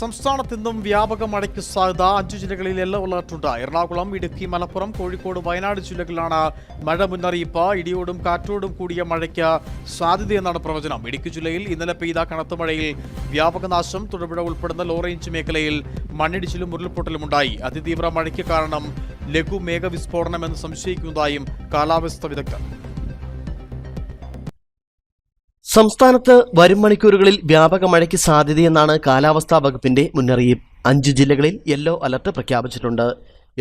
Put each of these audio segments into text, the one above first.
സംസ്ഥാനത്ത് ഇന്നും വ്യാപക മഴയ്ക്ക് സാധ്യത അഞ്ചു ജില്ലകളിൽ യെല്ലോ അലർട്ടുണ്ട് എറണാകുളം ഇടുക്കി മലപ്പുറം കോഴിക്കോട് വയനാട് ജില്ലകളിലാണ് മഴ മുന്നറിയിപ്പ്. ഇടിയോടും കാറ്റോടും കൂടിയ മഴയ്ക്ക് സാധ്യതയെന്നാണ് പ്രവചനം. ഇടുക്കി ജില്ലയിൽ ഇന്നലെ പെയ്ത കനത്ത മഴയിൽ വ്യാപക നാശം. തൊടുപുഴ ഉൾപ്പെടുന്ന ലോറേഞ്ച് മേഖലയിൽ മണ്ണിടിച്ചിലും ഉരുൾപൊട്ടലും ഉണ്ടായി. അതിതീവ്ര മഴയ്ക്ക് കാരണം ലഘു മേഘവിസ്ഫോടനമെന്ന് സംശയിക്കുന്നതായും കാലാവസ്ഥ വിദഗ്ധർ. സംസ്ഥാനത്ത് വരും മണിക്കൂറുകളിൽ വ്യാപക മഴയ്ക്ക് സാധ്യതയെന്നാണ് കാലാവസ്ഥാ വകുപ്പിന്റെ മുന്നറിയിപ്പ്. അഞ്ച് ജില്ലകളിൽ യെല്ലോ അലർട്ട് പ്രഖ്യാപിച്ചിട്ടുണ്ട്.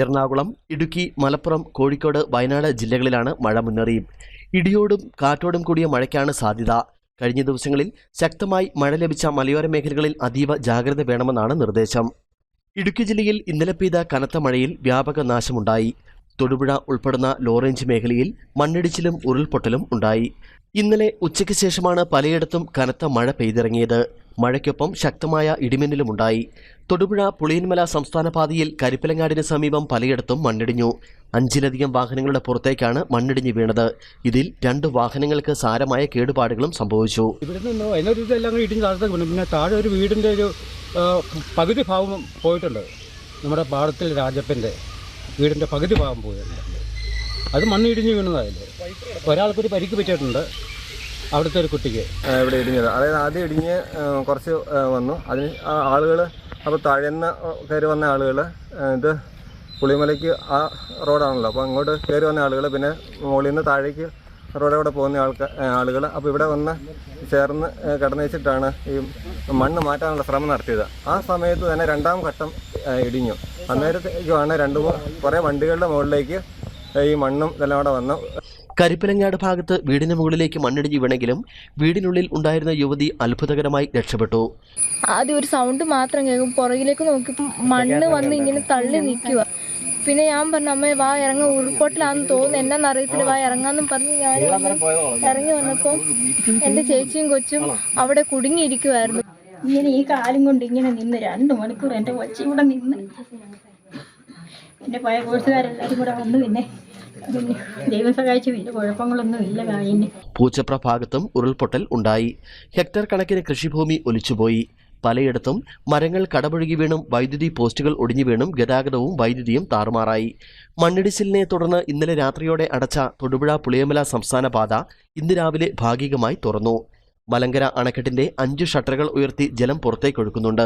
എറണാകുളം ഇടുക്കി മലപ്പുറം കോഴിക്കോട് വയനാട് ജില്ലകളിലാണ് മഴ മുന്നറിയിപ്പ്. ഇടിയോടും കാറ്റോടും കൂടിയ മഴയ്ക്കാണ് സാധ്യത. കഴിഞ്ഞ ദിവസങ്ങളിൽ ശക്തമായി മഴ ലഭിച്ച മലയോര മേഖലകളിൽ അതീവ ജാഗ്രത വേണമെന്നാണ് നിർദ്ദേശം. ഇടുക്കി ജില്ലയിൽ ഇന്നലെ പെയ്ത കനത്ത മഴയിൽ വ്യാപക നാശമുണ്ടായി. തൊടുപുഴ ഉൾപ്പെടുന്ന ലോറേഞ്ച് മേഖലയിൽ മണ്ണിടിച്ചിലും ഉരുൾപൊട്ടലും ഉണ്ടായി. ഇന്നലെ ഉച്ചയ്ക്ക് ശേഷമാണ് പലയിടത്തും കനത്ത മഴ പെയ്തിറങ്ങിയത്. മഴയ്ക്കൊപ്പം ശക്തമായ ഇടിമിന്നലുമുണ്ടായി തൊടുപുഴ പുളിയൻമല സംസ്ഥാന പാതയിൽ കരിപ്പലങ്ങാടിന് സമീപം പലയിടത്തും മണ്ണിടിഞ്ഞു. അഞ്ചിലധികം വാഹനങ്ങളുടെ പുറത്തേക്കാണ് മണ്ണിടിഞ്ഞു വീണത്. ഇതിൽ രണ്ട് വാഹനങ്ങൾക്ക് സാരമായ കേടുപാടുകളും സംഭവിച്ചു. ഇവിടെ നിന്ന് അതിനൊരു ഇതെല്ലാം കൂടി ഇടിഞ്ഞ് പിന്നെ താഴെ ഒരു വീടിന്റെ ഒരു പകുതി ഭാഗം പോയിട്ടുണ്ട്. നമ്മുടെ പാടത്തിൽ രാജപ്പന്റെ. വീടിന്റെ പകുതി ഭാഗം പോയിട്ടുണ്ട് അത് മണ്ണ് ഇടിഞ്ഞ് വീണതല്ലേ ഒരാൾക്കൊരു പരിക്ക് പറ്റിയിട്ടുണ്ട്. അവിടുത്തെ ഒരു കുട്ടിക്ക്. ഇവിടെ ഇടിഞ്ഞത്. അതായത് ആദ്യം ഇടിഞ്ഞ് കുറച്ച് വന്നു. അതിന് ആളുകൾ അപ്പോൾ താഴേന്ന് കയറി വന്ന ആളുകൾ ഇത് പുളിമലയ്ക്ക് ആ റോഡാണല്ലോ. അപ്പോൾ അങ്ങോട്ട് കയറി വന്ന ആളുകൾ പിന്നെ മുകളിൽ നിന്ന് താഴേക്ക് റോഡിലൂടെ പോകുന്ന ആൾക്കാർ ആളുകൾ അപ്പോൾ ഇവിടെ വന്ന് ചേർന്ന് കിടന്നുവെച്ചിട്ടാണ് ഈ മണ്ണ് മാറ്റാനുള്ള ശ്രമം നടത്തിയത്. ആ സമയത്ത് തന്നെ രണ്ടാം ഘട്ടം ഇടിഞ്ഞു. അന്നേരത്തേക്കുമാണ് രണ്ടു കുറേ വണ്ടികളുടെ മുകളിലേക്ക് ഈ മണ്ണും ഇതെല്ലാം കൂടെ വന്നു. കരിപ്പിലങ്ങാട് ഭാഗത്ത് വീടിന് മുകളിലേക്ക് മണ്ണിടിഞ്ഞ് വീണെങ്കിലും വീടിനുള്ളിൽ ഉണ്ടായിരുന്ന യുവതി അത്ഭുതകരമായി രക്ഷപ്പെട്ടു. ആദ്യം ഒരു സൗണ്ട് മാത്രം കേൾക്കും. പുറകിലേക്ക് നോക്കിയപ്പോൾ മണ്ണ് വന്ന് ഇങ്ങനെ തള്ളി നിൽക്കുക പിന്നെ ഞാൻ പറഞ്ഞു അമ്മേ വാ ഇറങ്ങ. ഉരുൾപൊട്ടലാന്ന് തോന്നുന്നു. എന്നാന്ന് അറിയത്തില്ല. വാ ഇറങ്ങാന്നും പറഞ്ഞ് ഞാൻ ഇറങ്ങി വന്നപ്പോൾ എന്റെ ചേച്ചിയും കൊച്ചും അവിടെ കുടുങ്ങിയിരിക്കുമായിരുന്നു ഇങ്ങനെ ഈ കാലും കൊണ്ട് ഇങ്ങനെ നിന്ന് രണ്ട് മണിക്കൂർ എന്റെ കൊച്ചി ഇവിടെ നിന്ന്. എന്റെ പഴയ കോഴ്സുകാരെല്ലാവരും കൂടെ വന്ന് പിന്നെ ദൈവം കുഴപ്പങ്ങളൊന്നും ഇല്ല പൂച്ചപ്ര ഭാഗത്തും ഉരുൾപൊട്ടൽ ഉണ്ടായി. ഹെക്ടർ കണക്കിന് കൃഷിഭൂമി ഒലിച്ചുപോയി. പലയിടത്തും മരങ്ങൾ കടപുഴകി വീണും വൈദ്യുതി പോസ്റ്റുകൾ ഒടിഞ്ഞു വീണും ഗതാഗതവും വൈദ്യുതിയും താറുമാറായി. മണ്ണിടിച്ചിലിനെ തുടർന്ന് ഇന്നലെ രാത്രിയോടെ അടച്ച തൊടുപുഴ പുളിയമല സംസ്ഥാന പാത ഇന്ന് രാവിലെ ഭാഗികമായി തുറന്നു. മലങ്കര അണക്കെട്ടിന്റെ അഞ്ച് ഷട്ടറുകൾ ഉയർത്തി ജലം പുറത്തേക്കൊഴുക്കുന്നുണ്ട്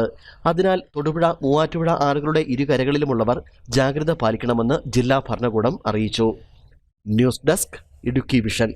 അതിനാൽ തൊടുപുഴ മൂവാറ്റുപുഴ ആറുകളുടെ ഇരുകരകളിലുമുള്ളവർ ജാഗ്രത പാലിക്കണമെന്ന് ജില്ലാ ഭരണകൂടം അറിയിച്ചു. News desk Idukki vision.